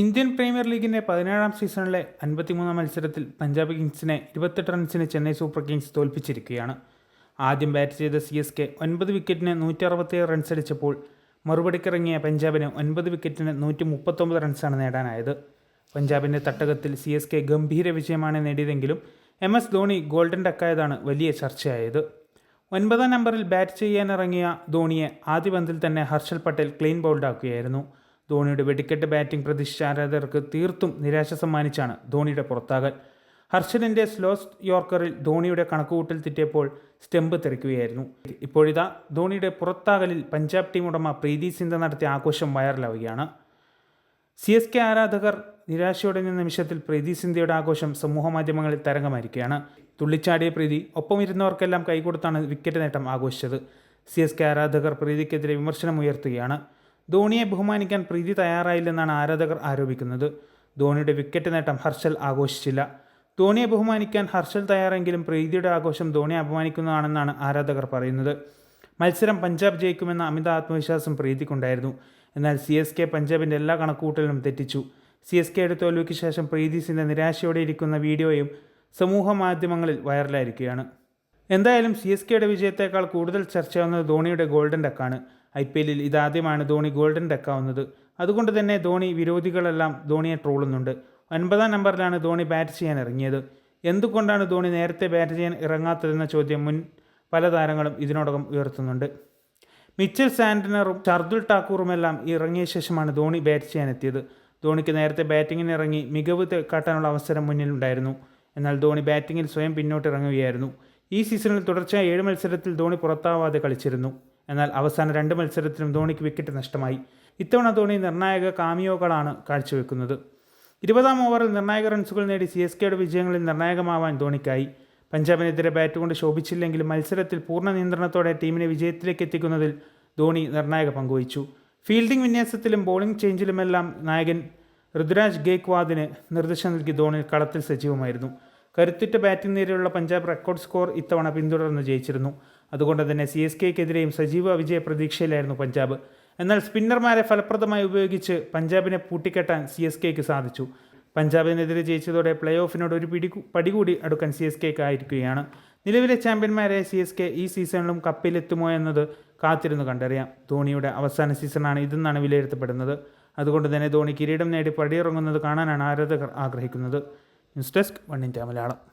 Indian premier ലീഗിന്റെ പതിനേഴാം സീസണിലെ അൻപത്തിമൂന്നാം മത്സരത്തിൽ പഞ്ചാബ് കിങ്സിനെ ഇരുപത്തെട്ട് റൺസിന് ചെന്നൈ സൂപ്പർ കിങ്സ് തോൽപ്പിച്ചിരിക്കുകയാണ്. ആദ്യം ബാറ്റ് ചെയ്ത സി എസ് കെ ഒൻപത് വിക്കറ്റിന് നൂറ്റി അറുപത്തിയേഴ് റൺസ് അടിച്ചപ്പോൾ മറുപടിക്കിറങ്ങിയ പഞ്ചാബിന് ഒൻപത് വിക്കറ്റിന് നൂറ്റി മുപ്പത്തൊമ്പത് റൺസാണ് നേടാനായത്. പഞ്ചാബിന്റെ തട്ടകത്തിൽ സി എസ് കെ ഗംഭീര വിജയമാണ് നേടിയതെങ്കിലും എം എസ് ധോണി ഗോൾഡൻ ഡക്കായതാണ് വലിയ ചർച്ചയായത്. ഒൻപതാം നമ്പറിൽ ബാറ്റ് ചെയ്യാനിറങ്ങിയ ധോണിയെ ആദ്യ പന്തിൽ തന്നെ ഹർഷൽ പട്ടേൽ ക്ലീൻ ബൗൾഡാക്കുകയായിരുന്നു. ധോണിയുടെ വെടിക്കെട്ട് ബാറ്റിംഗ് പ്രതീക്ഷിച്ച ആരാധകർക്ക് തീർത്തും നിരാശ സമ്മാനിച്ചാണ് ധോണിയുടെ പുറത്താകൽ. ഹർഷലിന്റെ സ്ലോ യോർക്കറിൽ ധോണിയുടെ കണക്കുകൂട്ടൽ തെറ്റിയപ്പോൾ സ്റ്റെമ്പ് തെറിക്കുകയായിരുന്നു. ഇപ്പോഴിതാ ധോണിയുടെ പുറത്താകലിൽ പഞ്ചാബ് ടീം ഉടമ പ്രീതി സിന്ധ നടത്തിയ ആഘോഷം വൈറലാവുകയാണ്. സി എസ് കെ ആരാധകർ നിരാശയോടെ നിമിഷത്തിൽ പ്രീതി സിന്ധ്യയുടെ ആഘോഷം സമൂഹമാധ്യമങ്ങളിൽ തരംഗമായിരിക്കുകയാണ്. തുള്ളിച്ചാടിയ പ്രീതി ഒപ്പം ഇരുന്നവർക്കെല്ലാം കൈകൊടുത്താണ് വിക്കറ്റ് നേട്ടം ആഘോഷിച്ചത്. സി എസ് കെ ആരാധകർ പ്രീതിക്കെതിരെ വിമർശനം ഉയർത്തുകയാണ്. ധോണിയെ ബഹുമാനിക്കാൻ പ്രീതി തയ്യാറായില്ലെന്നാണ് ആരാധകർ ആരോപിക്കുന്നത്. ധോണിയുടെ വിക്കറ്റ് നേട്ടം ഹർഷൽ ആഘോഷിച്ചില്ല. ധോണിയെ ബഹുമാനിക്കാൻ ഹർഷൽ തയ്യാറെങ്കിലും പ്രീതിയുടെ ആഘോഷം ധോണിയെ അപമാനിക്കുന്നതാണെന്നാണ് ആരാധകർ പറയുന്നത്. മത്സരം പഞ്ചാബ് ജയിക്കുമെന്ന അമിത ആത്മവിശ്വാസം പ്രീതിക്കുണ്ടായിരുന്നു. എന്നാൽ സി എസ് കെ പഞ്ചാബിന്റെ എല്ലാ കണക്കുകൂട്ടലും തെറ്റിച്ചു. സി എസ് കെയുടെ തോൽവിക്ക് ശേഷം പ്രീതി സിന്റെ നിരാശയോടെ ഇരിക്കുന്ന വീഡിയോയും സമൂഹ മാധ്യമങ്ങളിൽ വൈറലായിരിക്കുകയാണ്. എന്തായാലും സി എസ് കെയുടെ വിജയത്തേക്കാൾ കൂടുതൽ ചർച്ചയാവുന്നത് ധോണിയുടെ ഗോൾഡൻ ഡക്കാണ്. ഐ പി എല്ലിൽ ഇതാദ്യമാണ് ധോണി ഗോൾഡൻ ഡക്കാവുന്നത് അതുകൊണ്ട് തന്നെ ധോണി വിരോധികളെല്ലാം ധോണിയെ ട്രോളുന്നുണ്ട് ഒൻപതാം നമ്പറിലാണ് ധോണി ബാറ്റ് ചെയ്യാൻ ഇറങ്ങിയത്. എന്തുകൊണ്ടാണ് ധോണി നേരത്തെ ബാറ്റ് ചെയ്യാൻ ഇറങ്ങാത്തതെന്ന ചോദ്യം മുൻ പല താരങ്ങളും ഇതിനോടകം ഉയർത്തുന്നുണ്ട്. മിച്ചൽ സാൻഡനറും ഷർദുൽ ടാക്കൂറുമെല്ലാം ഇറങ്ങിയ ശേഷമാണ് ധോണി ബാറ്റ് ചെയ്യാനെത്തിയത് ധോണിക്ക് നേരത്തെ ബാറ്റിങ്ങിന് ഇറങ്ങി മികവ് കാട്ടാനുള്ള അവസരം മുന്നിലുണ്ടായിരുന്നു എന്നാൽ ധോണി ബാറ്റിങ്ങിൽ സ്വയം പിന്നോട്ട് ഇറങ്ങുകയായിരുന്നു. ഈ സീസണിൽ തുടർച്ചയായ ഏഴ് മത്സരത്തിൽ ധോണി പുറത്താവാതെ കളിച്ചിരുന്നു. എന്നാൽ അവസാന രണ്ട് മത്സരത്തിലും ധോണിക്ക് വിക്കറ്റ് നഷ്ടമായി. ഇത്തവണ ധോണി നിർണായക കാമിയോകളാണ് കാഴ്ചവെക്കുന്നത്. ഇരുപതാം ഓവറിൽ നിർണായക റൺസുകൾ നേടി സി എസ് കെയുടെ വിജയങ്ങളിൽ നിർണായകമാവാൻ ധോണിക്കായി. പഞ്ചാബിനെതിരെ ബാറ്റ് കൊണ്ട് ശോഭിച്ചില്ലെങ്കിലും മത്സരത്തിൽ പൂർണ നിയന്ത്രണത്തോടെ ടീമിനെ വിജയത്തിലേക്ക് എത്തിക്കുന്നതിൽ ധോണി നിർണായക പങ്കുവഹിച്ചു. ഫീൽഡിംഗ് വിന്യാസത്തിലും ബോളിംഗ് ചേഞ്ചിലുമെല്ലാം നായകൻ ഋതുരാജ് ഗേക്വാദിന് നിർദ്ദേശം നൽകി ധോണി കളത്തിൽ സജീവമായിരുന്നു. കരുത്തുറ്റ ബാറ്റിംഗ് നേരെയുള്ള പഞ്ചാബ് റെക്കോർഡ് സ്കോർ ഇത്തവണ പിന്തുടർന്ന് ജയിച്ചിരുന്നു. അതുകൊണ്ട് തന്നെ സി എസ് കെക്കെതിരെയും സജീവ വിജയ പ്രതീക്ഷയിലായിരുന്നു പഞ്ചാബ്. എന്നാൽ സ്പിന്നർമാരെ ഫലപ്രദമായി ഉപയോഗിച്ച് പഞ്ചാബിനെ പൂട്ടിക്കെട്ടാൻ സി എസ് കെക്ക് സാധിച്ചു. പഞ്ചാബിനെതിരെ ജയിച്ചതോടെ പ്ലേ ഓഫിനോട് ഒരു പിടി പടി കൂടി അടുക്കാൻ സി എസ് കെക്ക് ആയിരിക്കുകയാണ് നിലവിലെ ചാമ്പ്യന്മാരായ സി എസ് കെ ഈ സീസണിലും കപ്പിലെത്തുമോ എന്നത് കാത്തിരുന്ന് കണ്ടറിയാം. ധോണിയുടെ അവസാന സീസണാണ് ഇതെന്നാണ് വിലയിരുത്തപ്പെടുന്നത്. അതുകൊണ്ട് തന്നെ ധോണി കിരീടം നേടി പടിയിറങ്ങുന്നത് കാണാനാണ് ആരാധകർ ആഗ്രഹിക്കുന്നത്. ന്യൂസ് ഡെസ്ക് വണ്ണിന്റെ മലയാളം.